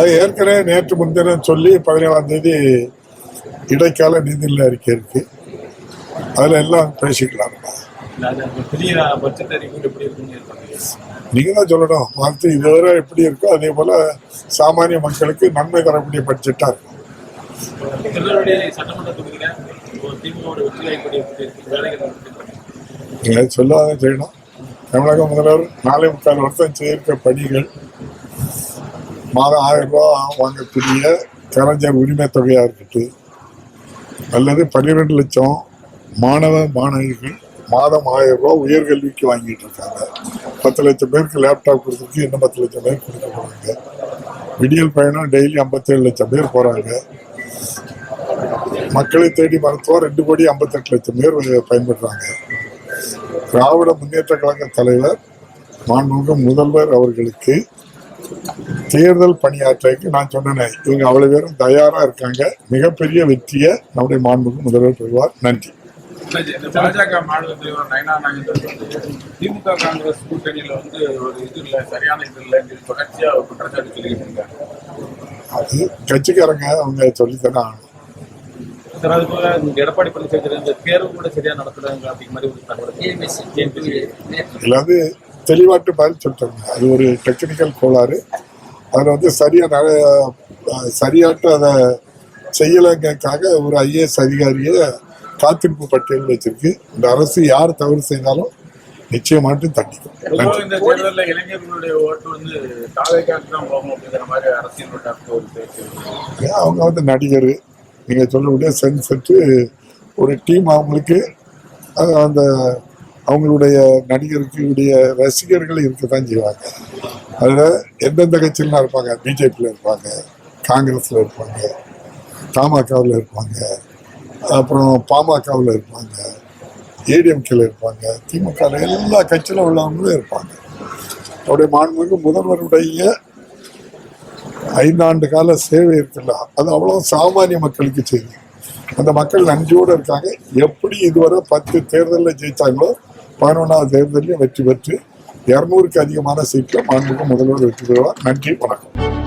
அது ஏற்கனவே நேற்று முன்தினம் சொல்லி பதினேழாம் தேதி இடைக்கால நிதிநிலை அறிக்கை இருக்கு. அதில் எல்லாம் பேசிக்கலாம்? நீங்கள் தான் சொல்லணும். பார்த்து இதுவரை எப்படி இருக்கோ அதே போல் சாமானிய மக்களுக்கு நன்மை தரக்கூடிய பட்ஜெட்டாக இருக்கும். சொல்லாத செய்யணும். தமிழக முதல்வர் நாலே முக்கால் வருஷம் செய்திருக்க பணிகள் மாதம் ஆயிரம் ரூபா வாங்கக்கூடிய கலைஞர் உரிமை தொகையாக இருக்கட்டும் அல்லது பன்னிரெண்டு லட்சம் மாணவ மாணவிகள் மாதம் ஆயிரம் ரூபா உயர்கல்விக்கு வாங்கிட்டு இருக்காங்க. பத்து லட்சம் பேருக்கு லேப்டாப் கொடுத்துருக்கு இன்னும் பத்து லட்சம் பேர் கொடுக்க போகிறாங்க விடியல் பயணம் டெய்லி ஐம்பத்தேழு லட்சம் பேர் போகிறாங்க மக்களை தேடி மருத்துவம் ரெண்டு கோடி ஐம்பத்தெட்டு லட்சம் பேர் பயன்படுறாங்க திராவிட முன்னேற்ற கழக தலைவர் மாண்புமிகு முதல்வர் அவர்களுக்கு தேர்தல் பணியாற்றக்கு நான் சொன்னேன் இவங்க அவ்வளவு பேரும் தயாரா இருக்காங்க. மிகப்பெரிய வெற்றியை நம்முடைய மாண்புமிகு முதல்வர் பெறுவார். நன்றி. பாஜக மாநில தலைவர் நயனா நாகேந்திரன் வந்து திமுக காங்கிரஸ் கூட்டணியில வந்து ஒரு இது இல்ல சரியான இது இல்ல தொடர்ச்சியா குற்றச்சாட்டு சொல்லிட்டு இருக்காங்க அது கட்சிக்காரங்க அவங்க சொல்லித்தானே சார் அது போல எடப்பாடி பழனிசாமி இந்த தேர்வு கூட சரியா நடத்துறாங்க அப்படிங்கிற மாதிரி ஒரு தகவல் தெளிவாட்டு பதில் சொல்லிட்டாங்க. அது ஒரு டெக்னிக்கல் கோளாறு. அதில் வந்து சரியா நட- அஹ் சரியாட்டு அதை செய்யலைங்கக்காக ஒரு ஐஏஎஸ் அதிகாரியை காத்திருப்பு பட்டியல் வச்சிருக்கு. இந்த அரசு யார் தவறு செய்தாலும் நிச்சயமாட்டு தண்டிக்கும். இந்த தேர்தலில் இளைஞர்களுடைய ஓட்டு வந்து தாவேக்காக்கு தான் போகும் அப்படிங்கிற மாதிரி அரசியல் வட்டாரத்தில் ஒரு பேச்சு. இருக்கு. ஏன் அவங்க வந்து நடிகர் நீங்கள் சொல்லக்கூடிய சென்செட்டு ஒரு டீம் அவங்களுக்கு அந்த அவங்களுடைய நடிகருக்கு உடைய ரசிகர்கள் இருக்க தான் செய்வாங்க. அதில் எந்தெந்த கட்சியிலாம் இருப்பாங்க? பிஜேபியில் இருப்பாங்க காங்கிரஸில் இருப்பாங்க தமாகவில் இருப்பாங்க அப்புறம் பாமகவில் இருப்பாங்க ஏடிஎம்கேல இருப்பாங்க திமுக எல்லா கட்சியிலும் உள்ளவங்களும் இருப்பாங்க. அவருடைய மாண்புமிகு முதல்வருடைய ஐந்தாண்டு கால சேவை இருக்குல்ல அது அவ்வளோ சாமானிய மக்களுக்கு செய்யும் அந்த மக்கள் நன்றியோடு இருக்காங்க. எப்படி இதுவரை பத்து தேர்தலில் ஜெயித்தாங்களோ பதினொன்றாவது தேர்தலையும் வெற்றி பெற்று இரநூறுக்கு அதிகமான சீட்டில் மாண்புக்கு முதல்வர் வெற்றி பெறுவார். நன்றி வணக்கம்.